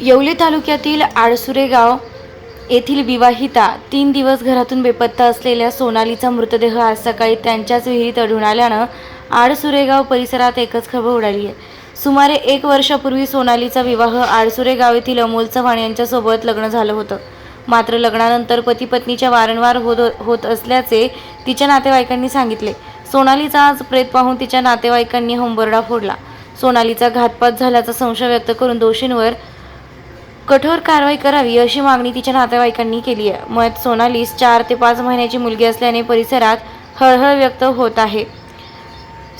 येवली तालुक्यातील आडसुरे गाव येथील विवाहिता तीन दिवस घरातून बेपत्ता असलेल्या सोनालीचा मृतदेह आज सकाळी त्यांच्याच विहिरीत आढळून आल्यानं आडसुरेगाव परिसरात एकच खळबळ उडाली आहे. सुमारे एक वर्षापूर्वी सोनालीचा विवाह आडसुरे गाव येथील अमोल चव्हाण यांच्यासोबत लग्न झालं होतं. मात्र लग्नानंतर पती पत्नीच्या वारंवार होत होत असल्याचे तिच्या नातेवाईकांनी सांगितले. सोनालीचा आज प्रेत पाहून तिच्या नातेवाईकांनी होंबरडा फोडला. सोनालीचा घातपात झाल्याचा संशय व्यक्त करून दोषींवर कठोर कारवाई करावी अशी मागणी तिच्या नातेवाईकांनी केली आहे. मयत सोनालीस चार ते पाच महिन्याची मुलगी असल्याने परिसरात हळहळ व्यक्त होत आहे.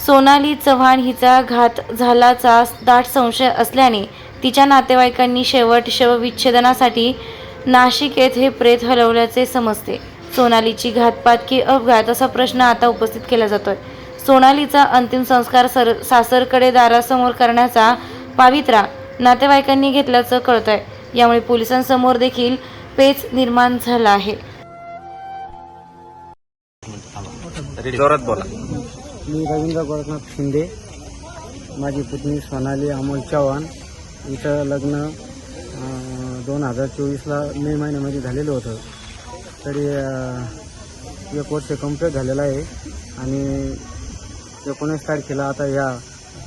सोनाली चव्हाण हिचा घात झाल्याचा दाट संशय असल्याने तिच्या नातेवाईकांनी शेवट शवविच्छेदनासाठी नाशिक येथे प्रेत हलवल्याचे समजते. सोनालीची घातपात की अपघात असा प्रश्न आता उपस्थित केला जातोय. सोनालीचा अंतिम संस्कार सर सासरकडे दारासमोर करण्याचा पावित्रा नातेवाईकांनी घेतल्याचं कळतंय. यामुळे पोलिसांसमोर देखील पेच निर्माण झाला आहे. जोरात बोला. मी रवींद्र गोरखनाथ शिंदे. माझी पुतणी सोनाली अमोल चव्हाण. इथं लग्न दोन हजार चोवीसला मे महिन्यामध्ये झालेलं होतं. तरी एक वर्ष कंप्लीट झालेलं आहे. आणि एकोणीस तारखेला आता या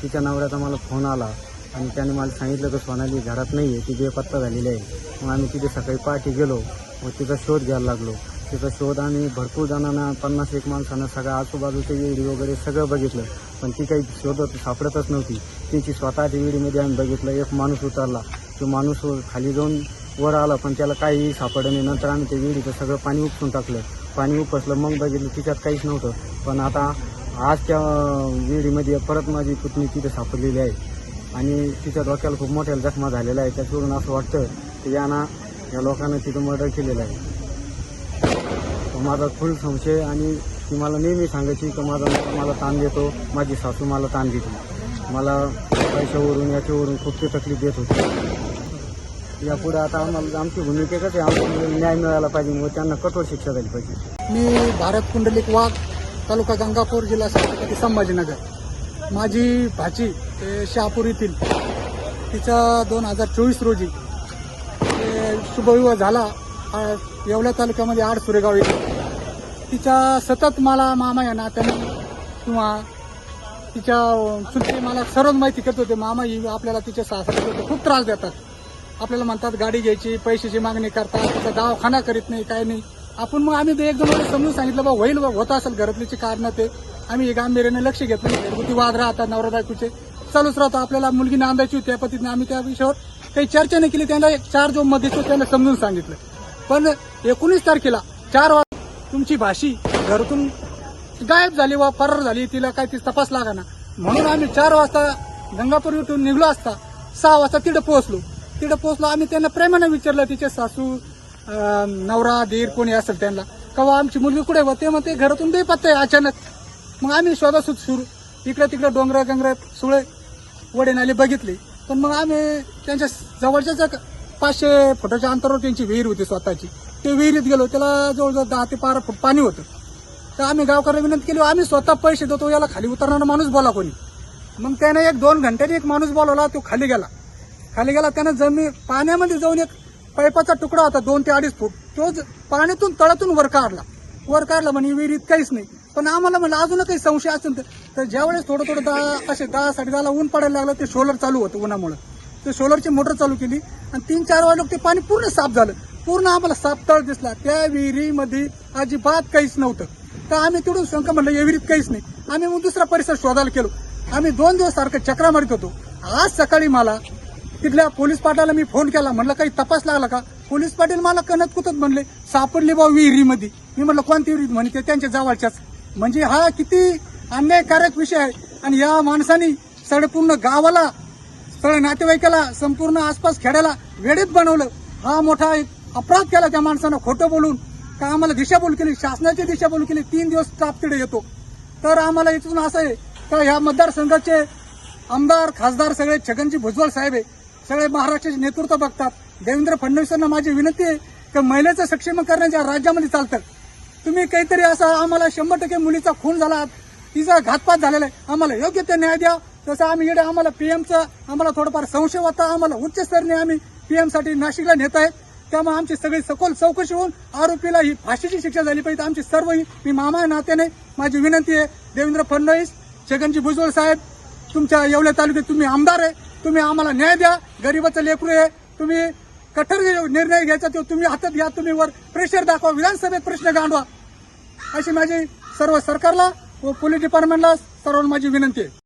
तिच्या नवऱ्याचा मला फोन आला. आणि त्याने मला सांगितलं की सोनाली घरात नाही आहे ती बेपत्ता झालेली आहे. मग आम्ही तिथे सकाळी पहाटे गेलो व तिचा शोध घ्यायला लागलो. तिचा शोध आम्ही भरपूर जणांना पन्नास एक माणसांना सगळं आजूबाजूचे विहिरी वगैरे सगळं बघितलं. पण ती काही शोधत सापडतच नव्हती. तिची स्वतःच्या विहिरीमध्ये आम्ही बघितलं एक माणूस उतरला. तो माणूस खाली जाऊन वर आला पण त्याला काहीही सापडलं नाही. नंतर आम्ही ते विहिरीचं सगळं पाणी उपसून टाकलं. पाणी उपसलं मग बघितलं तिच्यात काहीच नव्हतं. पण आता आज त्या विहिरीमध्ये परत माझी पुतणी तिथे सापडलेली आहे. आणि तिच्या डोक्याला खूप मोठ्या जखमा झालेला आहे त्याच्यावरून असं वाटतं की यांना या लोकांना तिथं मर्डर केलेलं आहे. तर माझा फुल संशय आणि ती मला नेहमी सांगायची की माझा मला ताण देतो माझी सासू मला ताण देते. मला पैशावरून याच्यावरून खूप ते तकलीफ देत होती. यापुढे आता आम्हाला आमची भूमिका आहे? आम्हाला न्याय मिळाला पाहिजे व त्यांना कठोर शिक्षा झाली पाहिजे. मी भारत कुंडलिक वाघ तालुका गंगापूर जिल्हा संभाजीनगर. माझी भाची ते शहापूर येथील. तिचा दोन हजार चोवीस रोजी ते शुभविवाह झाला. येवल्या येवला तालुक्यामध्ये आड सुरेगाव येथे. तिच्या सतत मला मामा या नात्याने किंवा तिच्या चुलते मला सर्वच माहिती करत होते. मामा ही आपल्याला तिच्या सासऱ्याचे खूप त्रास देतात. आपल्याला म्हणतात गाडी घ्यायची पैशाची मागणी करतात तिचा दवाखाना करीत नाही काय नाही. आपण मग आम्ही ते दोन वेळेस समजून सांगितलं बा होईल बा, होत असेल घरातलीची कारणं ते. आम्ही गांभीर्याने लक्ष घेतलं. घरगुती वाद राहतात नवरा बायकोचे चालूच राहतो. आपल्याला मुलगी नांदायची होती त्या पद्धतीने आम्ही त्या विषयावर काही चर्चा नाही केली. त्यांना एक चार जो मध्यस्थ त्यांना समजून सांगितलं. पण एकोणीस तारखेला चार वाजता तुमची भाषी घरातून गायब झाली वा फरार झाली तिला काय ती तपास लागा ना म्हणून आम्ही चार वाजता गंगापूर इथून निघलो असता सहा वाजता तिथं पोहोचलो. तिथं पोहोचलो आम्ही त्यांना प्रेमाने विचारलं तिचे सासू नवरा धीर कोणी असेल त्यांना. कवा आमची मुलगी कुठे होते मग ते घरातून बेपत्ता आहे अचानक. मग आम्ही शोधाशोध सुरू. इकडे तिकडे डोंगरा गंगरा सुळे वडे नाले बघितले. पण मग आम्ही त्यांच्या जवळच्याच एक पाचशे फुटाच्या अंतरावर त्यांची विहीर होती स्वतःची. ते विहिरीत गेलो. त्याला जवळजवळ दहा ते बारा फूट पाणी होतं. तर आम्ही गावकऱ्यांना विनंती केली आम्ही स्वतः पैसे देतो याला खाली उतरणारा माणूस बोला कोणी. मग त्याने एक दोन घंट्याने एक माणूस बोलवला तो खाली गेला. खाली गेला त्यानं जमीन पाण्यामध्ये जाऊन एक पाईपाचा तुकडा होता दोन ते अडीच फूट. तो पाण्यातून तळातून वर काढला. वर काढला म्हणे विहिरीत काहीच नाही. पण आम्हाला म्हणलं अजून काही संशय असेल तर- तर ज्यावेळेस थोडं थोडं दहा असे दहा साडे दहाला ऊन पडायला लागलं ते सोलर चालू होतं उन्हामुळं. ते सोलरची मोटर चालू केली आणि तीन चार वाजता ते पाणी पूर्ण साफ झालं. पूर्ण आम्हाला साफ तळ दिसला. त्या विहिरीमध्ये अजिबात काहीच नव्हतं. तर आम्ही तिकडून शंका म्हणलं या विहिरीत काहीच नाही. आम्ही मग दुसरा परिसर शोधायला केलो आम्ही दोन दिवस सारखं चक्रा मारित होतो. आज सकाळी मला तिथल्या पोलीस पाटाला मी फोन केला. म्हणलं काही तपास लागला का? पोलीस पाटील मला कणत कुतत म्हणले सापडली बा विहिरीमध्ये. मी म्हणलं कोणती विहिरीत? म्हणे त्यांच्या जवळच्याच. म्हणजे हा किती अन्यायकारक विषय आहे. आणि या माणसाने सगळं पूर्ण गावाला सगळ्या नातेवाईकाला संपूर्ण आसपास खेड्याला वेळेत बनवलं. हा मोठा एक अपराध केला त्या माणसानं खोटं बोलून. का आम्हाला दिशाभूल केली? शासनाची दिशाभूल केली. तीन दिवस स्टाफ तिकडे येतो. तर आम्हाला इथून असं आहे का ह्या मतदारसंघाचे आमदार खासदार सगळे छगनजी भुजबळ साहेब आहे. सगळे महाराष्ट्राचे नेतृत्व बघतात. देवेंद्र फडणवीसांना माझी विनंती आहे की महिलेचं सक्षमीकरण ज्या राज्यामध्ये चालतं. तुम्ही काहीतरी असं आम्हाला शंभर टक्के मुलीचा खून झाला तिचा घातपात झालेला आहे. आम्हाला योग्य ते न्याय द्या. तसं आम्ही इकडे आम्हाला पीएमचं आम्हाला थोडंफार संशय होता. आम्हाला उच्चस्तरीय आम्ही पीएमसाठी नाशिकला नेत आहेत त्यामुळे आमची सगळी सखोल चौकशी होऊन आरोपीला ही फाशीची शिक्षा झाली पाहिजे. आमची सर्व ही मी मामा नात्याने माझी विनंती आहे. देवेंद्र फडणवीस छगनजी भुजबळ साहेब तुमच्या येवल्या तालुक्यात तुम्ही आमदार आहे. तुम्ही आम्हाला न्याय द्या. गरीबाचं लेकरू आहे. तुम्ही कठोर निर्णय घ्यायचा तो तुम्ही हातात घ्या तुम्ही वर प्रेशर दाखवा विधानसभेत प्रश्न गांडवा. अशी माझी सर्व सरकारला व पोलीस डिपार्टमेंटला सर्वांना माझी विनंती आहे.